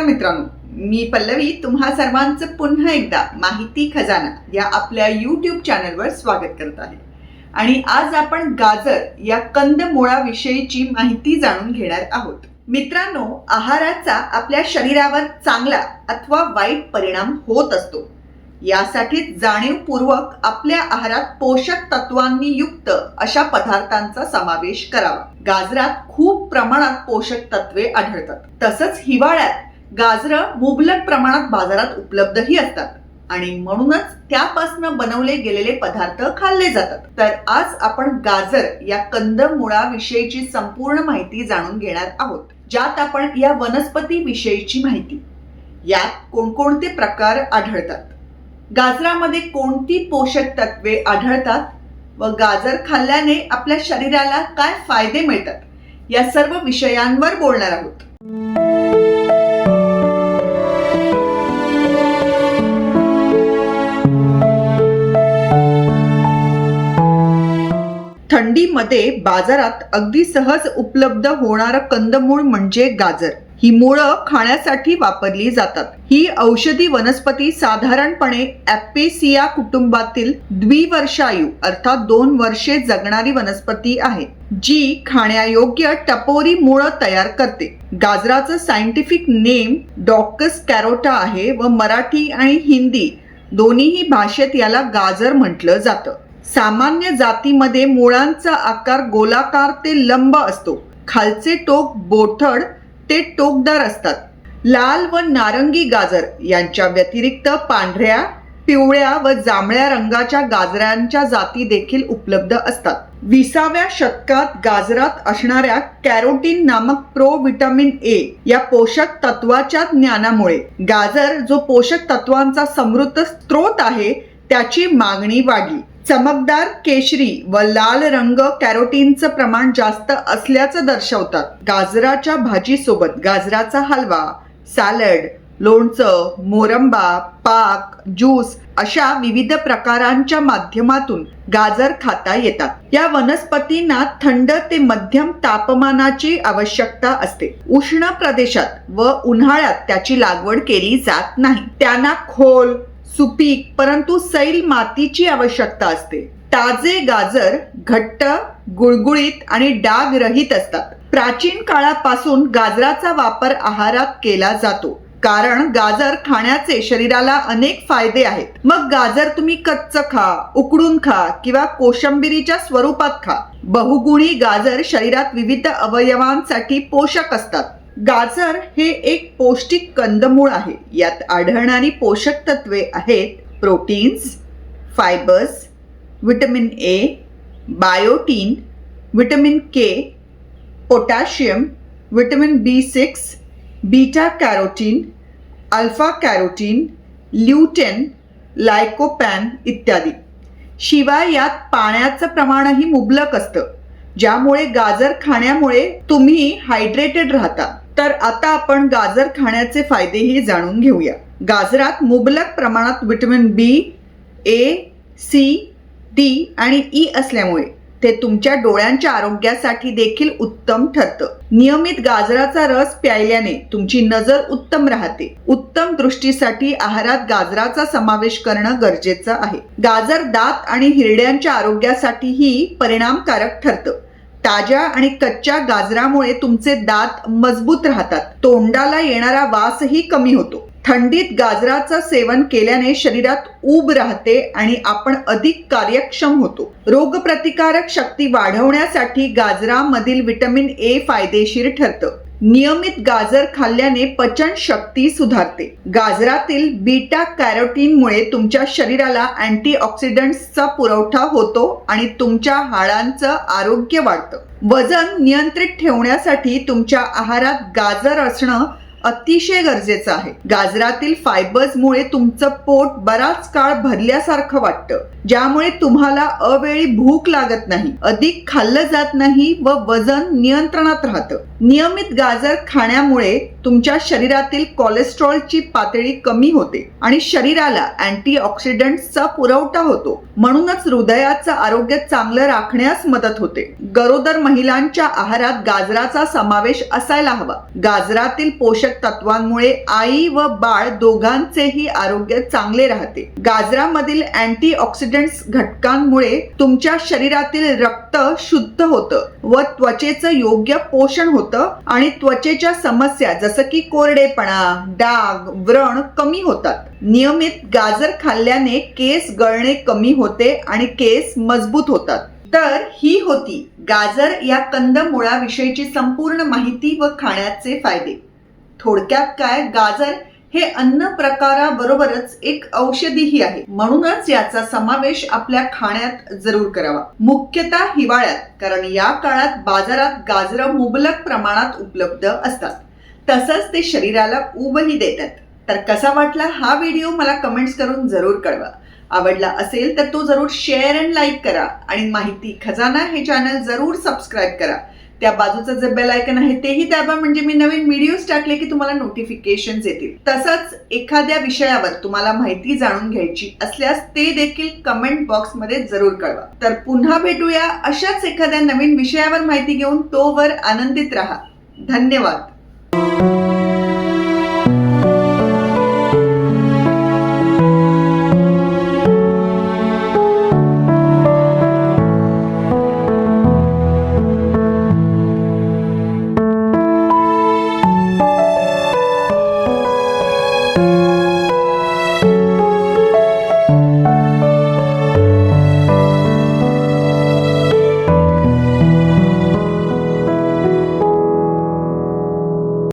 नमस्कार मित्रांनो. मी पल्लवी तुम्हा सर्वांचं पुन्हा एकदा माहिती खजाना या आपल्या यूट्यूब चॅनलवर स्वागत करत आहे. आणि आज आपण गाजर या कंदमुळाविषयीची माहिती जाणून घेणार आहोत. मित्रांनो आहाराचा आपल्या शरीरावर चांगला अथवा वाईट परिणाम होत असतो. यासाठी जाणीवपूर्वक आपल्या आहारात पोषक तत्वांनी युक्त अशा पदार्थांचा समावेश करावा. गाजरात खूप प्रमाणात पोषक तत्वे आढळतात. तसंच हिवाळ्यात गाजरं मुबलक प्रमाणात बाजारात उपलब्धही असतात. आणि म्हणूनच त्यापासून बनवले गेलेले पदार्थ खाल्ले जातात. तर आज आपण गाजर या कंदमुळाविषयीची संपूर्ण माहिती जाणून घेणार आहोत. ज्यात आपण या वनस्पती विषयीची माहिती. यात कोणकोणते प्रकार आढळतात? गाजरामध्ये कोणती पोषक तत्वे आढळतात? व गाजर खाल्ल्याने आपल्या शरीराला काय फायदे मिळतात? या सर्व विषयांवर बोलणार आहोत. थंडीमध्ये बाजारात अगदी सहज उपलब्ध होणारं कंदमूळ म्हणजे गाजर. ही मुळं खाण्यासाठी वापरली जातात. ही औषधी वनस्पती साधारणपणे ॲपेसिया कुटुंबातील द्विवर्षायू अर्थात दोन वर्षे जगणारी वनस्पती आहे जी खाण्यायोग्य टपोरी मुळं तयार करते. गाजराचं सायंटिफिक नेम डॉक्कस कॅरोटा आहे व मराठी आणि हिंदी दोन्हीही भाषेत याला गाजर म्हटलं जातं. सामान्य जातीमध्ये मुळांचा आकार गोलाकार ते लंब असतो. खालचे टोक बोथड ते टोकदार असतात. लाल व नारंगी गाजर यांच्या व्यतिरिक्त पांढऱ्या पिवळ्या व जांभळ्या रंगाच्या गाजरांच्या जाती देखील उपलब्ध असतात. विसाव्या शतकात गाजरात असणाऱ्या कॅरोटीन नामक प्रो विटामिन ए या पोषक तत्वाच्या ज्ञानामुळे गाजर जो पोषक तत्वांचा समृद्ध स्रोत आहे त्याची मागणी वाढली. चमकदार केशरी व लाल रंग कॅरोटीनचं प्रमाण जास्त असल्याचं दर्शवतात. गाजराच्या भाजीसोबत गाजराचा हलवा सॅलड लोणचं मोरंबा पाक ज्यूस अशा विविध प्रकारांच्या माध्यमातून गाजर खाता येतात. या वनस्पतींना थंड ते मध्यम तापमानाची आवश्यकता असते. उष्ण प्रदेशात व उन्हाळ्यात त्याची लागवड केली जात नाही. त्यांना खोल सुपीक परंतु सैल मातीची आवश्यकता असते. ताजे गाजर घट्ट गुळगुळीत आणि डाग रहित असतात. प्राचीन काळापासून गाजराचा वापर आहारात केला जातो कारण गाजर खाण्याचे शरीराला अनेक फायदे आहेत. मग गाजर तुम्ही कच्च खा उकडून खा किंवा कोशंबिरीच्या स्वरूपात खा. बहुगुणी गाजर शरीरात विविध अवयवांसाठी पोषक असतात. गाजर हे एक पौष्टिक कंदमूळ आहे. यात आढळणारी पोषक तत्वे आहेत proteins fibres vitamin A biotin vitamin K potassium vitamin B six beta carotene alpha carotene lutein lycopene इत्यादी. शिवाय यात पाण्याचं प्रमाणही मुबलक असतं ज्यामुळे गाजर खाण्यामुळे तुम्ही हायड्रेटेड राहता. तर आता आपण गाजर खाण्याचे फायदेही जाणून घेऊया. गाजरात मुबलक प्रमाणात vitamin B A C D आणि ई असल्यामुळे ते तुमच्या डोळ्यांच्या आरोग्यासाठी देखील उत्तम ठरतं. नियमित गाजराचा रस प्यायल्याने तुमची नजर उत्तम राहते. उत्तम दृष्टीसाठी आहारात गाजराचा समावेश करणं गरजेचं आहे. गाजर दात आणि हिरड्यांच्या आरोग्यासाठीही परिणामकारक ठरतं. ताज्या आणि कच्च्या गाजरामुळे तुमचे दात मजबूत राहतात. तोंडाला येणारा वासही कमी होतो. थंडीत गाजराचं सेवन केल्याने शरीरात ऊब राहते आणि आपण अधिक कार्यक्षम होतो. रोगप्रतिकारक शक्ती वाढवण्यासाठी गाजरामधील विटॅमिन ए फायदेशीर ठरतं. नियमित गाजर खाल्ल्याने पचन शक्ती सुधारते. गाजरातील बीटा कॅरोटीनमुळे तुमच्या शरीराला अँटीऑक्सिडंट्सचा पुरवठा होतो आणि तुमच्या हाडांचं आरोग्य वाढतं. वजन नियंत्रित ठेवण्यासाठी तुमच्या आहारात गाजर असणं अतिशय गरजेचं आहे. गाजरातील फायबर्समुळे तुमचं पोट बराच काळ भरल्यासारखं वाटतं. ज्यामुळे तुम्हाला अवेळी भूक लागत नाही अधिक खाल्लं जात नाही व वजन नियंत्रणात राहतं. नियमित गाजर खाण्यामुळे तुमच्या शरीरातील कोलेस्ट्रॉलची पातळी कमी होते आणि शरीराला अँटीऑक्सिडंट्सचा पुरवठा होतो. म्हणूनच हृदयाचं आरोग्य चांगलं राखण्यास मदत होते. गरोदर महिलांच्या आहारात गाजराचा समावेश असायला हवा. गाजरातील पोषक पोषक तत्वांमुळे आई व बाळ दोघांचेही आरोग्य चांगले राहते. गाजरामधील अँटीऑक्सिडंट्स घटकांमुळे तुमच्या शरीरातील रक्त शुद्ध होतं व त्वचेचं योग्य पोषण होतं आणि त्वचेच्या समस्या जसं की कोरडेपणा डाग व्रण कमी होतात. नियमित गाजर खाल्ल्याने केस गळणे कमी होते आणि केस मजबूत होतात. तर ही होती गाजर या कंदमुळाविषयीची संपूर्ण माहिती व खाण्याचे फायदे. थोडक्यात काय? गाजर हे अन्न प्रकाराबरोबरच एक औषधीही आहे. म्हणूनच याचा समावेश आपल्या खाण्यात जरूर करावा. मुख्यतः हिवाळ्यात कारण या काळात बाजारात गाजरं मुबलक प्रमाणात उपलब्ध असतात. तसंच ते शरीराला उबही देतात. तर कसा वाटला हा व्हिडिओ मला कमेंट्स करून जरूर कळवा. आवडला असेल तर तो जरूर शेअर अँड लाईक करा. आणि माहिती खजाना हे चॅनल जरूर सबस्क्राईब करा. त्या बाजूचं जे बेल आयकन आहे तेही दाबा म्हणजे मी नवीन व्हिडिओज टाकले की तुम्हाला नोटिफिकेशन येतील. तसंच एखाद्या विषयावर तुम्हाला माहिती जाणून घ्यायची असल्यास ते देखील कमेंट बॉक्समध्ये जरूर कळवा. तर पुन्हा भेटूया अशाच एखाद्या नवीन विषयावर माहिती घेऊन. तोवर आनंदित राहा. धन्यवाद.